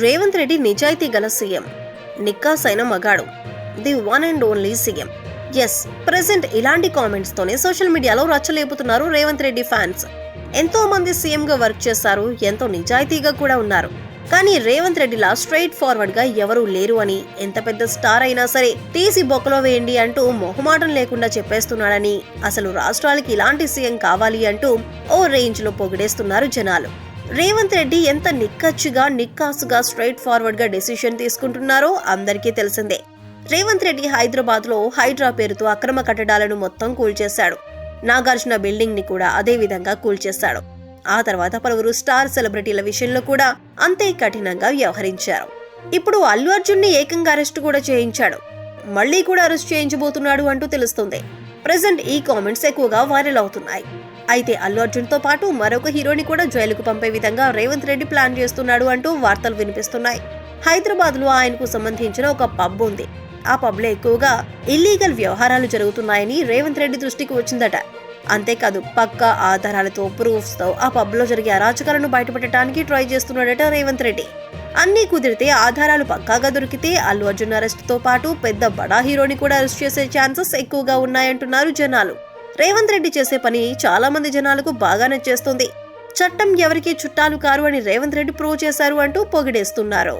రేవంత్ రెడ్డి నిజాయితీ గల సీఎం. నిక్కాసైన మగాడు. The one and only CM. As present ఇలాంటి కామెంట్స్తోనే సోషల్ మీడియాలో రచ్చలేపుతున్నారు రేవంత్ రెడ్డి ఫ్యాన్స్. ఎంతో మంది సీఎం గా వర్క్ చేశారు ఎంతో నిజాయితీగా కూడా ఉన్నారు. కానీ రేవంత్ రెడ్డిలా స్ట్రైట్ ఫార్వర్డ్గా ఎవరూ లేరు అని ఎంత పెద్ద స్టార్ అయినా సరే తీసి బొక్కలో వేయండి అంటూ మొహమాటం లేకుండా చెప్పేస్తున్నాడని అసలు రాష్ట్రాలకి ఇలాంటి సీఎం కావాలి అంటూ ఓ రేంజ్లో పొగిడేస్తున్నారు జనాలు. రేవంత్ రెడ్డి ఎంత నిక్కచ్చుగా నిక్కాసుగా స్ట్రైట్ ఫార్వర్డ్గా డెసిషన్ తీసుకుంటున్నారో అందరికీ తెలిసిందే. రేవంత్ రెడ్డి హైదరాబాద్లో హైడ్రా పేరుతో అక్రమ కట్టడాలను మొత్తం కూల్చేశాడు. నాగార్జున బిల్డింగ్ని కూడా అదే విధంగా కూల్చేశాడు. ఆ తర్వాత పలువురు స్టార్ సెలబ్రిటీల విషయంలో కూడా అంతే కఠినంగా వ్యవహరించారు. ఇప్పుడు అల్లు అర్జున్ని ఏకంగా అరెస్ట్ కూడా చేయించాడు. మళ్ళీ కూడా అరెస్ట్ చేయించబోతున్నాడు అంటూ తెలుస్తుంది. ప్రెసెంట్ ఈ కామెంట్స్ ఎక్కువగా వైరల్ అవుతున్నాయి. అయితే అల్లు అర్జున్తో పాటు మరొక హీరోని కూడా జైలుకు పంపే విధంగా రేవంత్ రెడ్డి ప్లాన్ చేస్తున్నాడు అంటూ వార్తలు వినిపిస్తున్నాయి. హైదరాబాద్లో ఆయనకు సంబంధించిన ఒక పబ్ ఉంది. ఆ పబ్లో ఎక్కువగా ఇల్లీగల్ వ్యవహారాలు జరుగుతున్నాయని రేవంత్ రెడ్డి దృష్టికి వచ్చిందట. అంతేకాదు పక్క ఆధారాలతో ప్రూఫ్స్తో ఆ పబ్లో జరిగే అరాచకాలను బయటపెట్టడానికి ట్రై చేస్తున్నాడట రేవంత్ రెడ్డి. అన్నీ కుదిరితే ఆధారాలు పక్కాగా దొరికితే అల్లు అర్జున్ అరెస్ట్తో పాటు పెద్ద బడా హీరోని కూడా అరెస్ట్ చేసే ఛాన్సెస్ ఎక్కువగా ఉన్నాయంటున్నారు జనాలు. రేవంత్ రెడ్డి చేసే పని చాలా మంది జనాలకు బాగా నచ్చేస్తుంది. చట్టం ఎవరికి చుట్టాలు కారు అని రేవంత్ రెడ్డి ప్రూవ్ చేశారు అంటూ పొగిడేస్తున్నారు.